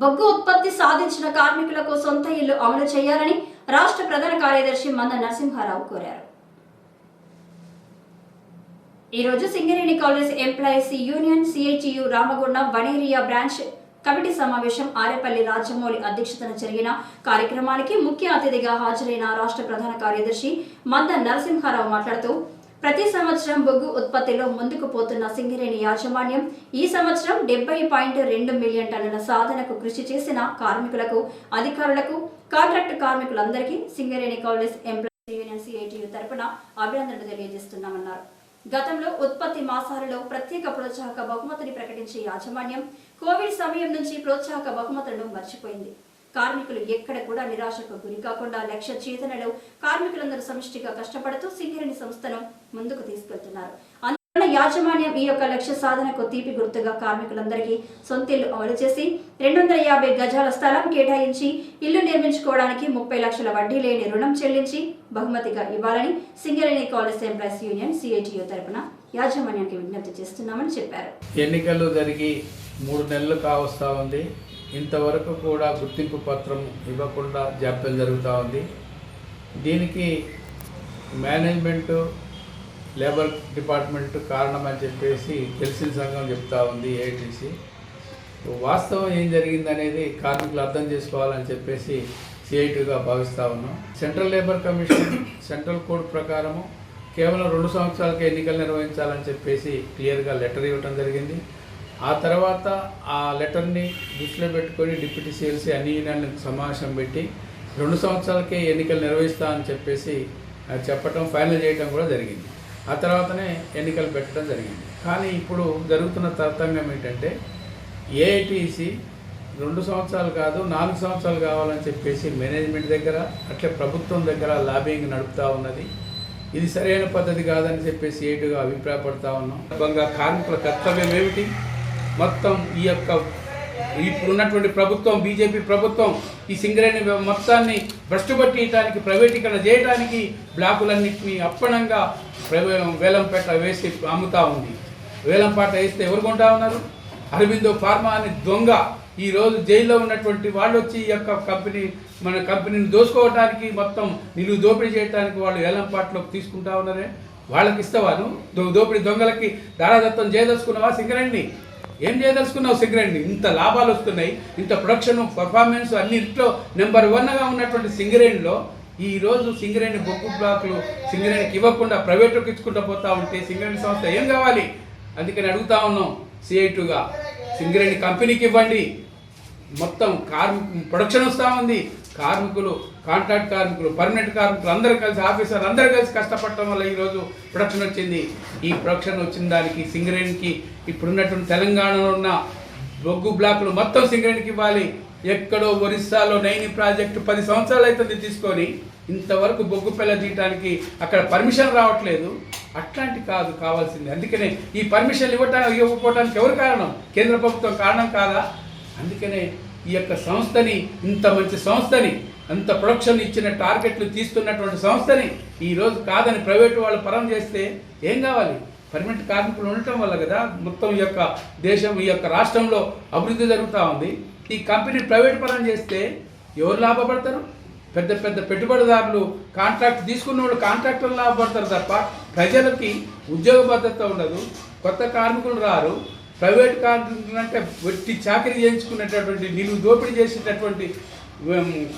బొగ్గు ఉత్పత్తి సాధించిన కార్మికులకు సొంత ఇల్లు అమలు చేయాలని రాష్ట్ర ప్రధాన కార్యదర్శి మంద నరసింహారావు కోరారు. ఈ రోజు Singareni collieries employees union CITU Ramagundam వనేరియా branch committee సమావేశం ఆరేపల్లి రాజమౌళి అధ్యక్షతన జరిగిన కార్యక్రమానికి ముఖ్య అతిథిగా హాజరైన రాష్ట్ర ప్రధాన కార్యదర్శి మంద నరసింహారావు మాట్లాడుతూ ప్రతి సంవత్సరం బొగ్గు ఉత్పత్తిలో ముందుకు పోతున్న సింగరేణి యాజమాన్యం ఈ సంవత్సరం డెబ్బై పాయింట్ రెండు మిలియన్ టన్నుల సాధనకు కృషి చేసిన కార్మికులకు అధికారులకు కాంట్రాక్ట్ కార్మికులందరికీ Singareni collieries employees union CITU తరపున అభినందనలు తెలియజేస్తున్నామన్నారు. గతంలో ఉత్పత్తి మాసాలలో ప్రత్యేక ప్రోత్సాహక బహుమతిని ప్రకటించే యాజమాన్యం కోవిడ్ సమయం నుంచి ప్రోత్సాహక బహుమతులను మర్చిపోయింది. కార్మికులు ఎక్కడ కూడా నిరాశకు గురి కాకుండా లక్ష్య చేతనలో కార్మికులందరూ సమిష్టిగా కష్టపడుతూ సింగరేణి సంస్థను ముందుకు తీసుకెళ్తున్నారు. అందువల్ల యాజమాన్యం ఈ యొక్క లక్ష్య సాధనకు తీపి గుర్తుగా కార్మికులందరికీ సొంత ఇల్లు అమలు చేసి రెండు వందల యాభై గజాల స్థలం కేటాయించి ఇల్లు నిర్మించుకోవడానికి ముప్పై లక్షల వడ్డీ లేని రుణం చెల్లించి బహుమతిగా ఇవ్వాలని Singareni collieries employees union CITU తరపున యాజమాన్యానికి విజ్ఞప్తి చేస్తున్నామని చెప్పారు. ఎన్నికలు జరిగి మూడు నెలలు కావస్తా ఉంది. ఇంతవరకు కూడా గుర్తింపు పత్రం ఇవ్వకుండా జాప్యం జరుగుతూ ఉంది. దీనికి మేనేజ్మెంటు లేబర్ డిపార్ట్మెంట్ కారణమని చెప్పేసి తెలిసిన సంఘం చెప్తా ఉంది ఏఐటీసీ. వాస్తవం ఏం జరిగిందనేది కార్మికులు అర్థం చేసుకోవాలని చెప్పేసి సిఐటీగా భావిస్తూ ఉన్నాం. Central labour commission central code ప్రకారము కేవలం రెండు సంవత్సరాలకే ఎన్నికలు నిర్వహించాలని చెప్పేసి క్లియర్గా లెటర్ ఇవ్వటం జరిగింది. ఆ తర్వాత ఆ లెటర్ని దృష్టిలో పెట్టుకొని డిప్యూటీ సిఎల్సీ అన్ని యూనియన్లకు సమావేశం పెట్టి రెండు సంవత్సరాలకే ఎన్నికలు నిర్వహిస్తా అని చెప్పేసి చెప్పటం ఫైనల్ చేయడం కూడా జరిగింది. ఆ తర్వాతనే ఎన్నికలు పెట్టడం జరిగింది. కానీ ఇప్పుడు జరుగుతున్న తతంగం ఏంటంటే ఏఐటీసీ రెండు సంవత్సరాలు కాదు నాలుగు సంవత్సరాలు కావాలని చెప్పేసి మేనేజ్మెంట్ దగ్గర అట్లే ప్రభుత్వం దగ్గర లాబింగ్ నడుపుతూ ఉన్నది. ఇది సరైన పద్ధతి కాదని చెప్పేసి ఏటుగా అభిప్రాయపడతా ఉన్నాం. కార్మికుల కర్తవ్యం ఏమిటి? మొత్తం ఈ యొక్క ఇప్పుడున్నటువంటి ప్రభుత్వం బీజేపీ ప్రభుత్వం ఈ సింగరేణి మొత్తాన్ని భ్రష్టుపట్టియటానికి ప్రైవేటీకరణ చేయడానికి బ్లాకులన్నింటినీ అప్పణంగా ప్రైవే వేలంపేట వేసి అమ్ముతా ఉంది. వేలంపాట వేస్తే ఎవరు కొంటా ఉన్నారు? అరవిందో ఫార్మా అని దొంగ ఈ రోజు జైల్లో ఉన్నటువంటి వాళ్ళు వచ్చి ఈ యొక్క కంపెనీ మన కంపెనీని దోసుకోవడానికి మొత్తం నిలువు దోపిడీ చేయడానికి వాళ్ళు ఏలంపాట్లోకి తీసుకుంటా ఉన్నారే? వాళ్ళకి ఇస్తావాను దోపిడీ దొంగలకి దారాదత్తం చేయదలుచుకున్నావా సింగరేణి ఏం చేయదలుచుకున్నావు సింగరేణి ఇంత లాభాలు వస్తున్నాయి ఇంత ప్రొడక్షన్ పర్ఫార్మెన్స్ అన్నింటిలో నెంబర్ వన్గా ఉన్నటువంటి సింగరేణిలో ఈ రోజు సింగరేణి బొగ్గు బ్లాక్లు సింగరేణికి ఇవ్వకుండా ప్రైవేట్లోకి ఇచ్చుకుంటూ పోతా ఉంటే సింగరేణి సంస్థ ఏం కావాలి? అందుకని అడుగుతా ఉన్నాం సిఐటుగా సింగరేణి కంపెనీకి ఇవ్వండి. మొత్తం కార్ ప్రొడక్షన్ వస్తూ ఉంది. కార్మికులు కాంట్రాక్ట్ కార్మికులు పర్మనెంట్ కార్మికులు అందరూ కలిసి ఆఫీసర్ అందరూ కలిసి కష్టపడటం వల్ల ఈరోజు ప్రొడక్షన్ వచ్చింది. ఈ ప్రొడక్షన్ వచ్చిన దానికి సింగరేణికి ఇప్పుడున్నటువంటి తెలంగాణలో ఉన్న బొగ్గు బ్లాకులు మొత్తం సింగరేణికి ఇవ్వాలి. ఎక్కడో ఒరిస్సాలో నైని ప్రాజెక్టు పది సంవత్సరాలు అవుతుంది తీసుకొని ఇంతవరకు బొగ్గు పిల్ల తీయటానికి అక్కడ పర్మిషన్ రావట్లేదు. అట్లాంటి కాదు కావాల్సింది. అందుకనే ఈ పర్మిషన్ ఇవ్వటానికి ఇవ్వకపోవటానికి ఎవరు కారణం? కేంద్ర ప్రభుత్వం కారణం కాదా? అందుకనే ఈ యొక్క సంస్థని ఇంత మంచి సంస్థని అంత ప్రొడక్షన్ ఇచ్చిన టార్గెట్లు తీస్తున్నటువంటి సంస్థని ఈ రోజు కాదని ప్రైవేటు వాళ్ళు పరం చేస్తే ఏం కావాలి? పర్మనెంట్ కార్మికులు ఉండటం వల్ల కదా మొత్తం ఈ యొక్క దేశం ఈ యొక్క రాష్ట్రంలో అభివృద్ధి జరుగుతూ ఉంది. ఈ కంపెనీ ప్రైవేట్ పరం చేస్తే ఎవరు లాభపడతారు? పెద్ద పెద్ద పెట్టుబడిదారులు కాంట్రాక్ట్ తీసుకున్న వాళ్ళు కాంట్రాక్టర్లు లాభపడతారు తప్ప ప్రజలకి ఉద్యోగ భద్రత ఉండదు. కొత్త కార్మికులు రారు. ప్రైవేట్ కార్మికులు అంటే వెట్టి చాకరీ చేయించుకునేటటువంటి నిలువు దోపిడీ చేసేటటువంటి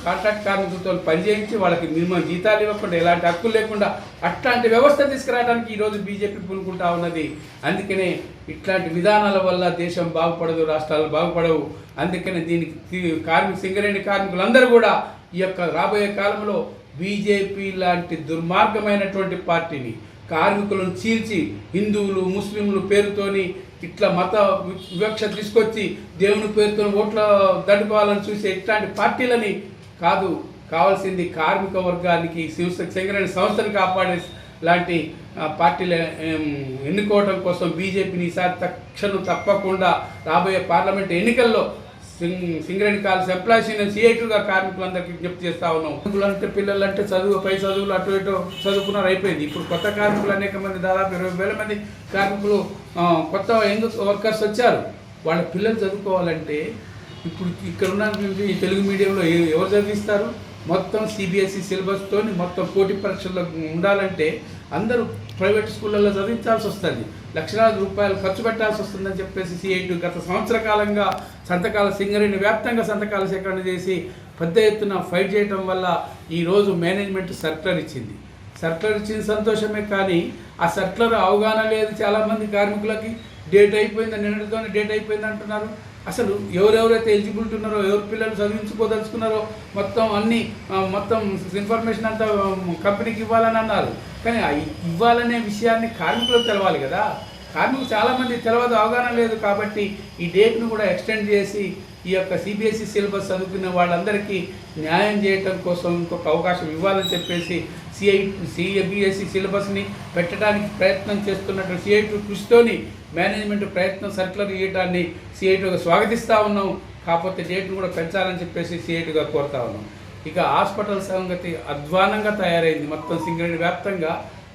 కాంట్రాక్ట్ కార్మికులతో పనిచేయించి వాళ్ళకి మినిమం జీతాలు ఇవ్వకుండా ఎలాంటి హక్కులు లేకుండా అట్లాంటి వ్యవస్థ తీసుకురావడానికి ఈరోజు బీజేపీ పూనుకుంటా ఉన్నది. అందుకనే ఇట్లాంటి విధానాల వల్ల దేశం బాగుపడదు రాష్ట్రాలు బాగుపడవు. అందుకనే దీనికి కార్మిక సింగరేణి కార్మికులందరూ కూడా ఈ యొక్క రాబోయే కాలంలో బీజేపీ లాంటి దుర్మార్గమైనటువంటి పార్టీని కార్మికులను చీల్చి హిందువులు ముస్లింలు పేరుతోని ఇట్లా మత వి- వివక్ష తీసుకొచ్చి దేవుని పేరుతో ఓట్ల దండుకోవాలని చూసే ఇట్లాంటి పార్టీలని కాదు. కావాల్సింది కార్మిక వర్గానికి శివ సింగరేణి సంస్థను కాపాడే లాంటి పార్టీలు ఎన్నుకోవడం కోసం బీజేపీని ఈసారి తక్షణం తప్పకుండా రాబోయే పార్లమెంట్ ఎన్నికల్లో సింగరేణి కాల్స్ ఎంప్లాయీస్ యూనియన్ కార్మికులు కార్మికులందరికీ విజ్ఞప్తి చేస్తా ఉన్నాం. కార్మికులు అంటే పిల్లలు అంటే చదువు పై చదువులు అటు ఇటు చదువుకున్నారు అయిపోయింది. ఇప్పుడు కొత్త కార్మికులు అనేక మంది దాదాపు ఇరవై వేల మంది కార్మికులు కొత్త యంగ్ వర్కర్స్ వచ్చారు. వాళ్ళ పిల్లలు చదువుకోవాలంటే ఇప్పుడు ఇక్కడ ఉన్న తెలుగు మీడియంలో ఎవరు చదివిస్తారు? మొత్తం సిబిఎస్ఈ సిలబస్తో మొత్తం పోటీ పరీక్షల్లో ఉండాలంటే అందరూ ప్రైవేట్ స్కూళ్ళల్లో చదివించాల్సి వస్తుంది. లక్షలాది రూపాయలు ఖర్చు పెట్టాల్సి వస్తుందని చెప్పేసి సిఐటి గత సంవత్సర కాలంగా సంతకాల సింగరేణి వ్యాప్తంగా సంతకాల సేకరణ చేసి పెద్ద ఎత్తున ఫైట్ చేయటం వల్ల ఈరోజు మేనేజ్మెంట్ సర్కులర్ ఇచ్చింది. సర్కులర్ ఇచ్చిన సంతోషమే కానీ ఆ సర్కులర్ అవగాహన లేదు చాలామంది కార్మికులకి. డేట్ అయిపోయింది నిన్నటితోనే డేట్ అయిపోయింది అంటున్నారు. అసలు ఎవరెవరైతే ఎలిజిబిలిటీ ఉన్నారో ఎవరు పిల్లలు చదివించుకోదలుచుకున్నారో మొత్తం అన్ని మొత్తం ఇన్ఫర్మేషన్ అంతా కంపెనీకి ఇవ్వాలని అన్నారు. కానీ ఇవ్వాలనే విషయాన్ని కార్మికులకు తెలవాలి కదా. కార్మికులు చాలామంది తెలియదు అవగాహన లేదు కాబట్టి ఈ డేట్ను కూడా ఎక్స్టెండ్ చేసి ఈ యొక్క సిబిఎస్ఈ సిలబస్ చదువుకున్న వాళ్ళందరికీ న్యాయం చేయటం కోసం ఇంకొక అవకాశం ఇవ్వాలని చెప్పేసి సిఐ సిబిఎస్ఈ సిలబస్ని పెట్టడానికి ప్రయత్నం చేస్తున్నట్టు సిఐటు కృషితోని మేనేజ్మెంట్ ప్రయత్నం సర్కులర్ ఇవ్వడాన్ని సిఐటిగా స్వాగతిస్తూ ఉన్నాం. కాకపోతే డేట్ను కూడా పెంచాలని చెప్పేసి సిఐటుగా కోరుతా ఉన్నాం. ఇక హాస్పిటల్ సంగతి అధ్వానంగా తయారైంది. మొత్తం సింగరేణి వ్యాప్తంగా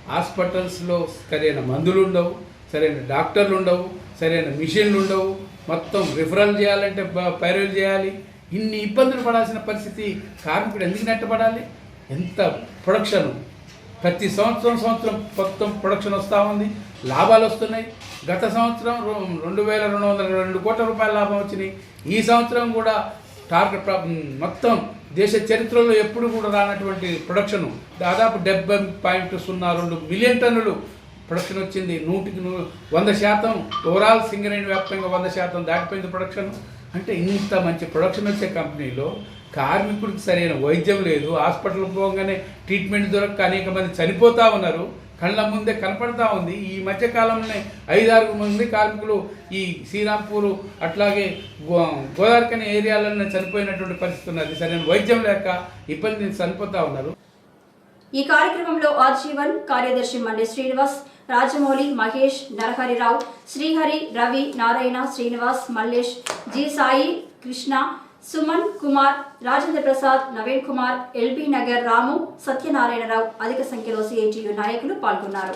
హాస్పిటల్స్లో సరైన మందులు ఉండవు సరైన డాక్టర్లు ఉండవు సరైన మిషన్లు ఉండవు. మొత్తం రిఫరల్ చేయాలంటే పైరల్ చేయాలి. ఇన్ని ఇబ్బందులు పడాల్సిన పరిస్థితి కార్మికుడు ఎందుకు నెట్టబడాలి? ఎంత ప్రొడక్షన్ ప్రతి సంవత్సరం సంవత్సరం మొత్తం ప్రొడక్షన్ వస్తూ ఉంది. లాభాలు వస్తున్నాయి. గత సంవత్సరం రెండు వేల రెండు వందల రెండు కోట్ల రూపాయల లాభం వచ్చినాయి. ఈ సంవత్సరం కూడా టార్గెట్ మొత్తం దేశ చరిత్రలో ఎప్పుడు కూడా రానటువంటి ప్రొడక్షన్ దాదాపు డెబ్బై పాయింట్ సున్నా రెండు మిలియన్ టన్నులు ప్రొడక్షన్ వచ్చింది. నూటికి నూ వంద శాతం ఓవరాల్ సింగరేణి వ్యాప్తంగా వంద శాతం దాటిపోయింది ప్రొడక్షన్ అంటే ఇంత మంచి ప్రొడక్షన్ వచ్చే కంపెనీలో కార్మికుడికి సరైన వైద్యం లేదు హాస్పిటల్కి పోగానే ట్రీట్మెంట్ దొరక్క అనేక మంది చనిపోతూ ఉన్నారు. కళ్ళ ముందే కనపడతా ఉంది. ఈ మధ్యకాలంలోనే ఐదారు మంది కార్మికులు ఈ శ్రీరాంపూర్ అట్లాగే గో గోదావరికని ఏరియాలోనే చనిపోయినటువంటి పరిస్థితి ఉన్నది. సరైన వైద్యం లేక ఇబ్బంది చనిపోతూ ఉన్నారు. ఈ కార్యక్రమంలో ఆజీవన్ కార్యదర్శి మండే శ్రీనివాస్ రాజమౌళి మహేష్ నరహరిరావు శ్రీహరి రవి నారాయణ శ్రీనివాస్ మల్లేష్ జి సాయి కృష్ణ సుమన్ కుమార్ రాజేంద్ర ప్రసాద్ నవీన్ కుమార్ ఎల్బీ నగర్ రాము సత్యనారాయణరావు అధిక సంఖ్యలో సిఐటియు నాయకులు పాల్గొన్నారు.